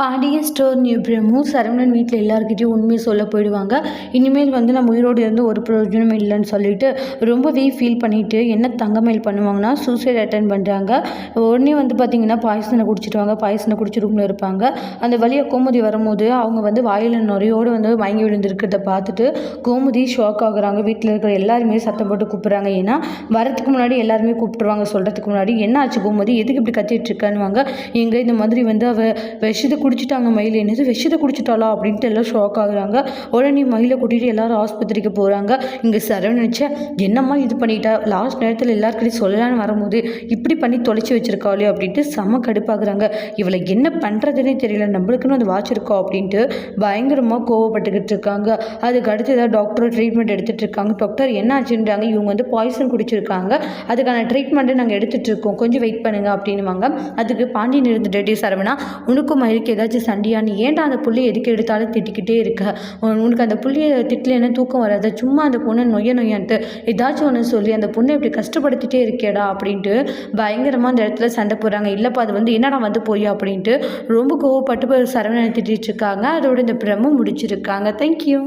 Pandian store new promo Saravanan வீட்டில் எல்லாருக்கிட்டையும் உண்மையை சொல்ல போயிடுவாங்க. இனிமேல் வந்து நம்ம உயிரோடு இருந்து ஒரு பிரயோஜனம் இல்லைன்னு சொல்லிட்டு ரொம்பவே ஃபீல் பண்ணிவிட்டு என்ன தங்கமயில் பண்ணுவாங்கன்னா சூசைட் அட்டன் பண்ணுறாங்க உடனே வந்து பார்த்திங்கன்னா பாயசனை குடிச்சிடுவாங்க பாய்சனை குடிச்சு ரூமில் இருப்பாங்க. அந்த வழியாக கோமதி வரும்போது அவங்க வந்து வாயில் நுரையோடு வந்து வாங்கி விழுந்திருக்கிறத பார்த்துட்டு கோமதி ஷாக் ஆகுறாங்க. வீட்டில் இருக்கிற எல்லாருமே சத்தம் போட்டு கூப்பிட்றாங்க. ஏன்னா வரத்துக்கு முன்னாடி எல்லாருமே கூப்பிட்டுருவாங்க. சொல்கிறதுக்கு முன்னாடி என்ன ஆச்சு கோமதி? எதுக்கு இப்படி கத்திட்டு இருக்கான்னுவாங்க? இங்கே இந்த மாதிரி வந்து அவள் விஷத்துக்கு குடிச்சிட்டாங்க மயில். என்னது விஷத்தை குடிச்சிட்டாளா? அப்படின்ட்டு எல்லாம் ஷாக் ஆகுறாங்க. உடனே மயிலை கூட்டிகிட்டு எல்லாரும் ஆஸ்பத்திரிக்கு போகிறாங்க இங்கே சரவண நினச்சேன் என்னம்மா இது பண்ணிட்டா? லாஸ்ட் நேரத்தில் எல்லாருக்கிட்டையும் சொல்லலான்னு வரும்போது இப்படி பண்ணி தொலைச்சி வச்சிருக்காளே அப்படின்ட்டு செம கடுப்பாகிறாங்க. இவளை என்ன பண்ணுறதுனே தெரியல. நம்மளுக்குன்னு அது வாட்ச் இருக்கோம் அப்படின்ட்டு பயங்கரமாக கோவப்பட்டுக்கிட்டு இருக்காங்க. அதுக்கு அடுத்து ஏதாவது டாக்டர் ட்ரீட்மெண்ட் எடுத்துகிட்டு இருக்காங்க. டாக்டர் என்ன ஆச்சுன்றாங்க இவங்க வந்து பாய்சன் குடிச்சிருக்காங்க. அதுக்கான ட்ரீட்மெண்ட்டை நாங்கள் எடுத்துகிட்டு இருக்கோம். கொஞ்சம் வெயிட் பண்ணுங்கள் அப்படின்வாங்க அதுக்கு பாண்டியன் இருந்துட்டு சரவணா உனக்கும் மயிலுக்கு ஏதாச்சும் சண்டியா நீ ஏன்டா அந்த புள்ளையை எதுக்கு எடுத்தாலும் திட்டிக்கிட்டே இருக்க? உனக்கு அந்த புள்ளையை திட்டலன்னு தூக்கம் வராது? சும்மா அந்த பொண்ணை நொய்ய நொய்யான்ட்டு ஏதாச்சும் ஒன்று சொல்லி அந்த பொண்ணை இப்படி கஷ்டப்படுத்திட்டே இருக்கேடா அப்படின்ட்டு பயங்கரமாக அந்த இடத்துல சண்டை போடுறாங்க. இல்லைப்பா அது வந்து என்னடா வந்து போய் அப்படின்ட்டு ரொம்ப கோவப்பட்டு சரவணனை திட்டிகிட்டு இருக்காங்க. அதோட இந்த பிரமும் முடிச்சிருக்காங்க. தேங்க்யூ